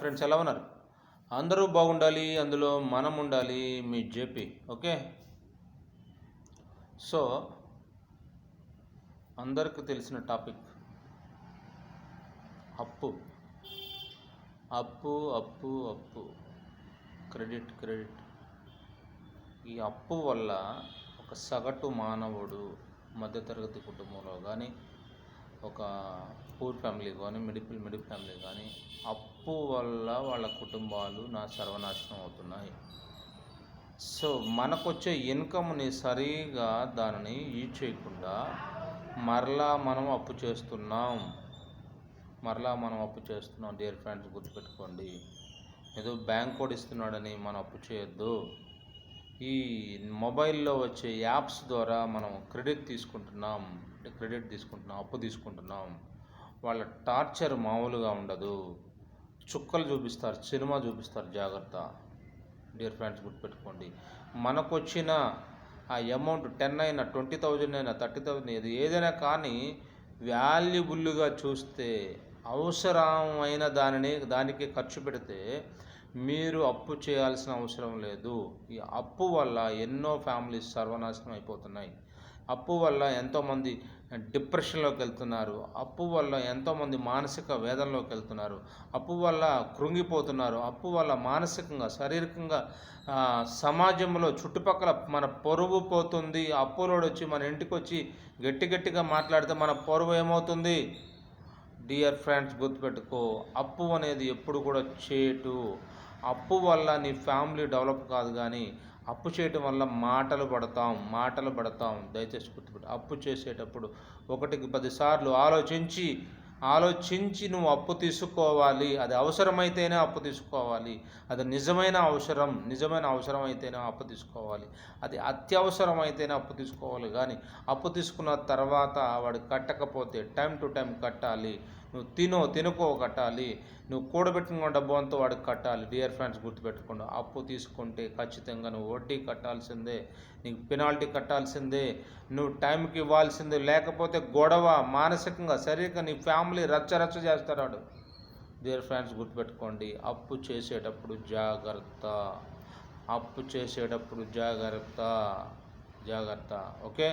Friends ఎలా ఉన్నారు? అందరూ బాగుండాలి అందులో మనం ఉండాలి మీ జేపీ ఓకే? సో అందరికీ తెలిసిన టాపిక్. అప్పు. అప్పు అప్పు అప్పు. Credit credit. ఈ అప్పు వల్ల ఒక సగటు మానవుడు మధ్యతరగతి కుటుంబంలో కానీ ఒక పూర్ ఫ్యామిలీ కానీ మిడిల్ మిడిల్ ఫ్యామిలీ కానీ అప్పు వల్ల వాళ్ళ కుటుంబాలు నా సర్వనాశనం అవుతున్నాయి. సో మనకొచ్చే ఇన్కమ్ని సరిగా దానిని యూజ్ చేయకుండా మరలా మనం అప్పు చేస్తున్నాం. మరలా మనం అప్పు చేస్తున్నాం. డియర్ ఫ్రెండ్స్ గుర్తుపెట్టుకోండి. ఏదో బ్యాంక్ కోడ్ ఇస్తున్నాడని మనం అప్పు చేయొద్దు. ఈ మొబైల్లో వచ్చే యాప్స్ ద్వారా మనం క్రెడిట్ తీసుకుంటున్నాం. క్రెడిట్ తీసుకుంటున్నాం అప్పు తీసుకుంటున్నాం. వాళ్ళ టార్చర్ మామూలుగా ఉండదు. చుక్కలు చూపిస్తారు సినిమా చూపిస్తారు జాగ్రత్త. డియర్ ఫ్రెండ్స్ గుర్తుపెట్టుకోండి. మనకు వచ్చిన ఆ అమౌంట్ టెన్ అయినా ట్వంటీ థౌజండ్ అయినా థర్టీ థౌజండ్ ఏది ఏదైనా కానీ వాల్యుబుల్గా చూస్తే అవసరమైన దానిని దానికి ఖర్చు పెడితే మీరు అప్పు చేయాల్సిన అవసరం లేదు. ఈ అప్పు వల్ల ఎన్నో ఫ్యామిలీస్ సర్వనాశనం అయిపోతున్నాయి. అప్పు వల్ల ఎంతోమంది డిప్రెషన్లోకి వెళ్తున్నారు. అప్పు వల్ల ఎంతోమంది మానసిక వేదనలోకి వెళ్తున్నారు. అప్పు వల్ల కృంగిపోతున్నారు. అప్పు వల్ల మానసికంగా శారీరకంగా సమాజంలో చుట్టుపక్కల మన పొరుగు పోతుంది. అప్పులోడు వచ్చి మన ఇంటికి వచ్చి గట్టి గట్టిగా మాట్లాడితే మన పొరుగు ఏమవుతుంది? డియర్ ఫ్రెండ్స్ గుర్తుపెట్టుకో అప్పు అనేది ఎప్పుడు కూడా చేటు. అప్పు వల్ల నీ ఫ్యామిలీ డెవలప్ కాదు కానీ అప్పు చేయటం వల్ల మాటలు పడతాం మాటలు పడతాం. దయచేసి గుర్తుపెట్టు. అప్పు చేసేటప్పుడు ఒకటికి పదిసార్లు ఆలోచించి ఆలోచించి నువ్వు అప్పు తీసుకోవాలి. అది అవసరమైతేనే అప్పు తీసుకోవాలి. అది నిజమైన అవసరం నిజమైన అవసరం అయితేనే అప్పు తీసుకోవాలి. అది అత్యవసరమైతేనే అప్పు తీసుకోవాలి. కానీ అప్పు తీసుకున్న తర్వాత వాడు కట్టకపోతే టైం టు టైం కట్టాలి. నువ్వు తినో తినుకో కట్టాలి. నువ్వు కూడబెట్టుకున్న డబ్బు అంతా వాడికి కట్టాలి. డియర్ ఫ్రెండ్స్ గుర్తుపెట్టుకోండి. అప్పు తీసుకుంటే ఖచ్చితంగా నువ్వు వడ్డీ కట్టాల్సిందే. నీకు పెనాల్టీ కట్టాల్సిందే. నువ్వు టైంకి ఇవ్వాల్సిందే. లేకపోతే గొడవ మానసికంగా శారీరకంగా నీ ఫ్యామిలీ రచ్చ రచ్చ చేస్తాడు వాడు. డియర్ ఫ్రెండ్స్ గుర్తుపెట్టుకోండి. అప్పు చేసేటప్పుడు జాగ్రత్త. అప్పు చేసేటప్పుడు జాగ్రత్త. జాగ్రత్త. ఓకే?